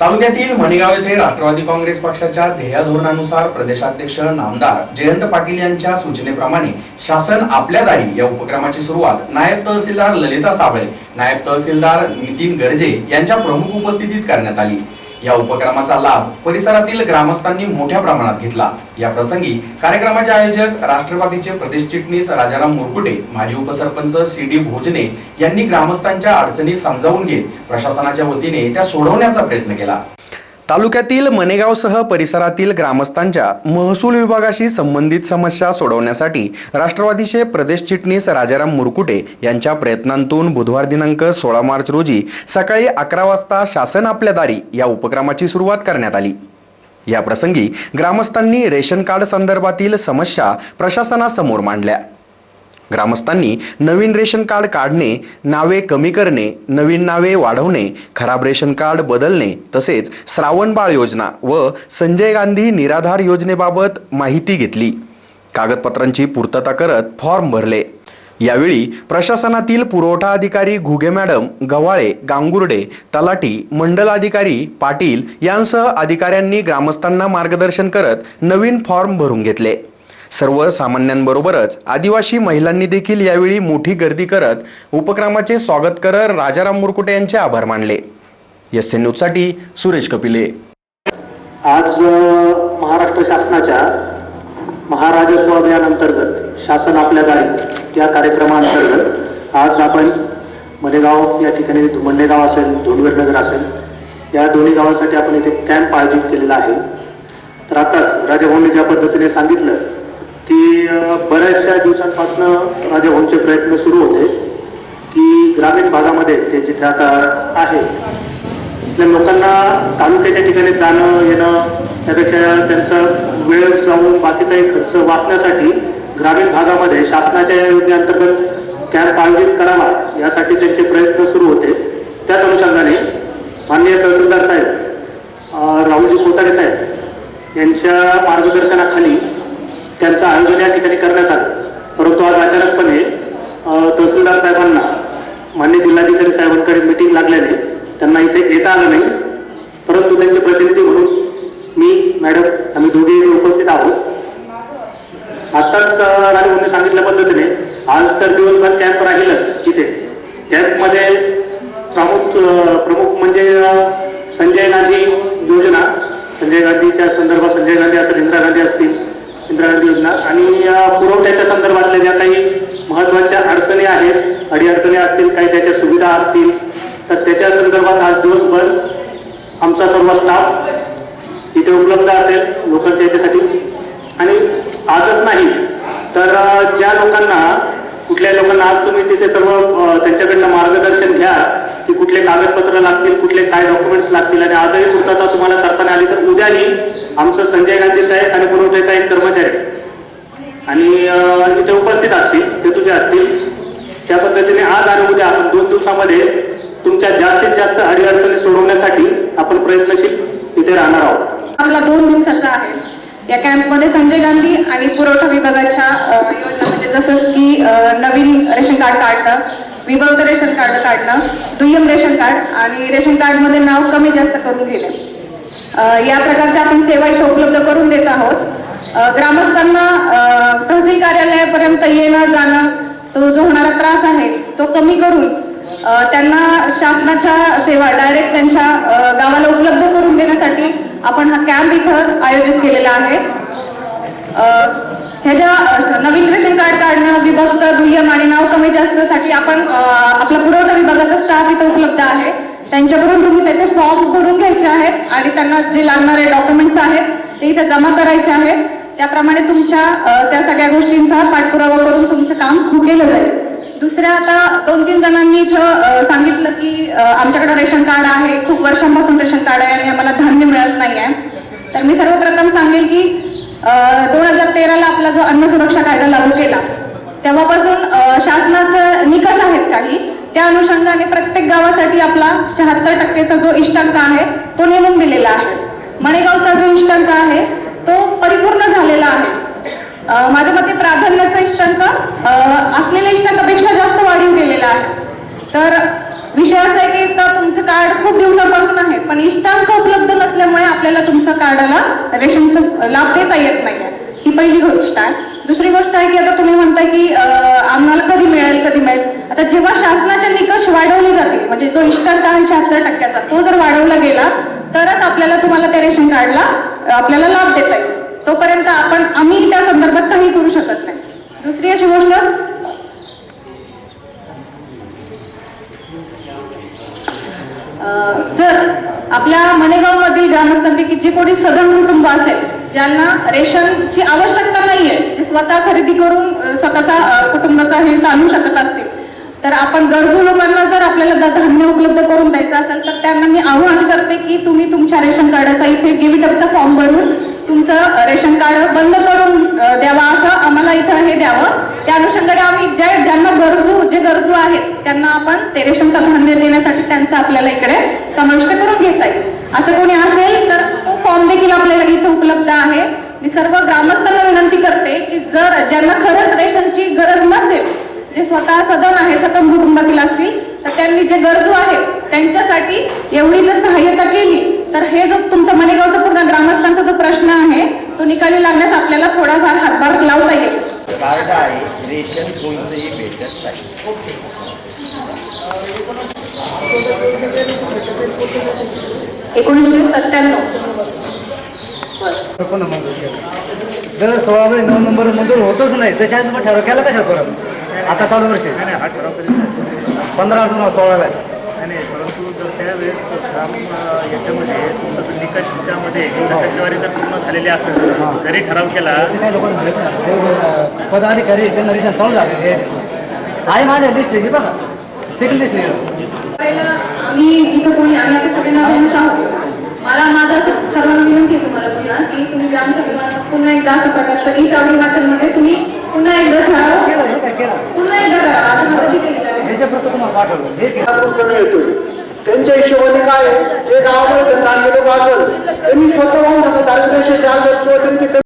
तालुक्यातील मणिगाव येथे राष्ट्रवादी काँग्रेस पक्षाच्या ध्येय धोरणानुसार प्रदेशाध्यक्ष नामदार जयंत पाटील यांच्या सूचनेप्रमाणे शासन आपल्या दारी या उपक्रमाची सुरुवात नायब तहसीलदार ललिता साबळे नायब तहसीलदार नितीन गर्जे यांच्या प्रमुख उपस्थितीत करण्यात आली. या उपक्रमाचा लाभ परिसरातील ग्रामस्थांनी मोठ्या प्रमाणात घेतला. या प्रसंगी कार्यक्रमाचे आयोजक राष्ट्रवादीचे प्रदेश चिटणीस राजाराम मुरकुटे माजी उपसरपंच सी डी भोजने यांनी ग्रामस्थांच्या अडचणी समजावून घेत प्रशासनाच्या वतीने त्या सोडवण्याचा प्रयत्न केला. तालुक्यातील मनेगावसह परिसरातील ग्रामस्थांच्या महसूल विभागाशी संबंधित समस्या सोडवण्यासाठी राष्ट्रवादीचे प्रदेश चिटणीस राजाराम मुरकुटे यांच्या प्रयत्नांतून बुधवार दिनांक सोळा मार्च रोजी सकाळी अकरा वाजता शासन आपल्या दारी या उपक्रमाची सुरुवात करण्यात आली. या प्रसंगी ग्रामस्थांनी रेशन कार्ड संदर्भातील समस्या प्रशासनासमोर मांडल्या. ग्रामस्थांनी नवीन रेशन कार्ड काढणे नावे कमी करणे नवीन नावे वाढवणे खराब रेशन कार्ड बदलणे तसेच श्रावणबाळ योजना व संजय गांधी निराधार योजनेबाबत माहिती घेतली. कागदपत्रांची पूर्तता करत फॉर्म भरले. यावेळी प्रशासनातील पुरवठा अधिकारी घुगे मॅडम गव्हाळे गांगुर्डे तलाटी मंडल अधिकारी पाटील यांसह अधिकाऱ्यांनी ग्रामस्थांना मार्गदर्शन करत नवीन फॉर्म भरून घेतले. सर्वसामान्यांबरोबरच आदिवासी महिलांनी देखील यावेळी मोठी गर्दी करत उपक्रमाचे स्वागत करत राजाराम मुरकुटे यांचे आभार मानले. एस एन न्यूजसाठी सुरेश कपिले. आज महाराष्ट्र शासनाच्या महाराजस्व अभियानांतर्गत शासन आपल्या गाडी या कार्यक्रमाअंतर्गत आज आपण मडेगाव या ठिकाणी मंडेगाव असेल धोंडवेटनगर असेल या दोन्ही गावांसाठी आपण इथे कॅम्प आयोजित केलेला आहे. तर आताच राजभवनने ज्या पद्धतीने सांगितलं की बऱ्याचशा दिवसांपासून राजाभाऊंचे प्रयत्न सुरू होते. की ग्रामीण भागामध्ये ते जिथे आता आहे आपल्या लोकांना तालुक्याच्या ठिकाणी जाणं येणं त्यापेक्षा त्यांचा वेळ जाऊन बाकीचाही खर्च वाचण्यासाठी ग्रामीण भागामध्ये शासनाच्या योजनेअंतर्गत कॅम्प आयोजित करावा यासाठी त्यांचे प्रयत्न सुरू होते. त्याच अनुषंगाने माननीय तहसीलदार साहेब राहुलजी कोतारे साहेब यांच्या मार्गदर्शनाखाली त्यांचं आयोजन या ठिकाणी करण्यात आलं. परंतु आज अचानकपणे तहसीलदार साहेबांना मान्य जिल्हाधिकारी साहेबांकडे मिटिंग लागल्याने त्यांना इथे येता आलं नाही. परंतु त्यांचे प्रतिनिधी म्हणून मी मॅडम आम्ही दोघे उपस्थित आहोत. आत्ताच राणी सांगितल्या पद्धतीने आज तर दिवसभर कॅम्प राहीलच तिथे कॅम्पमध्ये प्रमुख प्रमुख म्हणजे संजय गांधी योजना. संजय गांधीच्या संदर्भात संजय गांधी असतील इंदिरा गांधी असतील इंदिरा योजना आणि पुरवठ्याच्या संदर्भातल्या ज्या काही महत्त्वाच्या अडचणी आहेत अडीअडचणी असतील काही त्याच्या सुविधा असतील तर त्याच्या संदर्भात आज दिवसभर आमचा सर्व स्टाफ इथे उपलब्ध असेल लोकांच्या याच्यासाठी. आणि आजच नाही तर ज्या लोकांना कुठल्या लोकांना आज तुम्ही तिथे सर्व त्यांच्याकडनं मार्गदर्शन घ्या की कागदपत्र लागतील कुठले काय डॉक्युमेंट्स लागतील आणि आजही पूर्तता तुम्हाला करताना आली तर उद्याही आमचं संजय गांधी साहेब आणि पुरवठ्याचा एक कर्मचारी. आणि इथे उपस्थित असतील ते तुझे असतील. त्या पद्धतीने आज आणि उद्या आपण दोन दिवसामध्ये तुमच्या जास्तीत जास्त अडीअडचणी सोडवण्यासाठी आपण प्रयत्नशील इथे राहणार आहोत. आपला दोन दिवसाचा आहे. या कॅम्पमध्ये संजय गांधी आणि पुरवठा विभागाच्या योजना म्हणजे जसं की नवीन रेशन कार्ड काढणं विभाग रेशन कार्ड काढणं दुय्यम रेशन कार्ड आणि रेशन कार्डमध्ये नाव कमी जास्त करून घेणे या प्रकारच्या आपण सेवा इथं उपलब्ध करून देत आहोत. ग्रामस्थांना तहसील कार्यालयापर्यंत येणं जाणं तो जो होणारा त्रास आहे तो कमी करून त्यांना शासनाच्या सेवा डायरेक्ट त्यांच्या गावाला उपलब्ध करून देण्यासाठी आपण हा कॅम्प इथं आयोजित केलेला आहे. ह्याच्या नवीन रेशन कार्ड काढणं विभक्त दुय्यम आणि नाव कमी आपण आपला पुरवठा विभागाचा स्टाफ इथं उपलब्ध आहे. त्यांच्याकडून तुम्ही त्याचे फॉर्म भरून घ्यायचे आहेत आणि त्यांना जे लागणारे डॉक्युमेंट्स आहेत ते इथे जमा करायचे आहेत. त्याप्रमाणे तुमच्या त्या सगळ्या गोष्टींचा पाठपुरावा करून तुमचं काम केलं जाईल. दुसऱ्या आता दोन तीन जणांनी इथं सांगितलं की आमच्याकडे रेशन कार्ड आहे खूप वर्षांपासून रेशन कार्ड आहे आणि आम्हाला धान्य मिळत नाही आहे तर मी सर्वप्रथम सांगेल की दोन हजार तेराला आपला जो अन्न सुरक्षा कायदा लागू केला तेव्हापासून शासनाचे शासनाचं निकष आहेत काही. त्या अनुषंगाने प्रत्येक गावासाठी आपला शहात्तर टक्केचा जो इष्टांक आहे तो नेमून दिलेला आहे. मणेगावचा जो इष्टांक आहे तो परिपूर्ण झालेला आहे. माझ्या मते प्राधान्याचा इष्टांक असलेल्या इष्टांकापेक्षा जास्त वाढीव गेलेला आहे. तर विषय असा आहे की तुमचं कार्ड खूप दिवसापासून आहे पण इष्टांक उपलब्ध नसल्यामुळे आपल्याला तुमच्या कार्डाला रेशनचा लाभ देता येत नाही ही पहिली गोष्ट आहे. दुसरी गोष्ट आहे की आता तुम्ही म्हणताय की आम्हाला कधी मिळेल कधी मिळेल. आता जेव्हा शासनाचे निकष वाढवले जातील म्हणजे जो इष्टर आहे शहात्तर टक्क्याचा तो जर वाढवला गेला तरच आपल्याला तुम्हाला त्या रेशन कार्डला आपल्याला लाभ देता येईल. तोपर्यंत आपण आम्ही त्या संदर्भात काही करू शकत नाही. दुसरी अशी गोष्ट जर आपल्या मणेगावमधील ग्रामस्थांपैकी जे कोणी सदन कुटुंब असेल ज्यांना रेशनची आवश्यकता नाहीये स्वतः खरेदी करून स्वतःचा कुटुंबाचा हे चालू शकत असतील तर आपण गरजू लोकांना जर आपल्याला धान्य उपलब्ध करून द्यायचं असेल तर त्यांना मी आव्हान करते की तुम्ही तुमच्या रेशन कार्डाचा इथे गिविटअपचा फॉर्म भरून तुमचं रेशन कार्ड बंद करून द्यावा असं आम्हाला इथं हे द्यावं. त्या अनुषंगाने आम्ही ज्या ज्यांना गरजू जे गरजू आहेत त्यांना आपण ते रेशनचा धान्य देण्यासाठी त्यांचं आपल्याला इकडे समाविष्ट करून घेता येईल असं कोणी असेल तर तो फॉर्म देखील आपल्याला इथे उपलब्ध आहे. मी सर्व ग्रामस्थांना विनंती करते की जर ज्यांना खरंच रेशनची गरज नसेल जे स्वतः सदन आहे सदन कुटुंबातील असतील तर त्यांनी जे गरजू आहेत त्यांच्यासाठी एवढी जर सहाय्यता केली तर हे जो तुमचा मणेगावचा पूर्ण ग्रामस्थांचा जो प्रश्न आहे तो निकाली लागण्यास आपल्याला थोडाफार हातभार लावता येईल. कार्ड आहे रेशन कोणतंही भेटत नाही. एकोणीसशे सत्त्याण्णव. पण मंजूर केलं. जर सोळा नऊ नंबर मंजूर होतच नाही त्याच्या मग ठराव केला कशा परत? आता चालू वर्षी पंधरा अडून सोळाला नाही नाही, परंतु जर त्यावेळेस तो काम याच्यामध्ये तुमचा निकष टक्केवारी जर पूर्ण झालेली असेल जरी ठराव केला काही लोकांना पदाधिकारी त्यांना रिशन चालू झाले. हे आहे माझ्या लिस्ट आहे बघा. सेकंड लिस्ट आम्ही इथं कोणी आम्ही आता सगळे नवीनच आहोत मला माझा सर्वांना विनंती तुम्हाला पुन्हा की तुम्ही ग्रामसभेला पुन्हा एकदा अशा प्रकारचं ई चालू तुम्ही पुन्हा एकदा ठराव हे पुन्हा एकदा हे केलं. कमी येतोय. त्यांच्या हिशोबाने काय आहे, जे गावामध्ये धंदा लोक असेल त्यांनी स्वतः वाहून जातात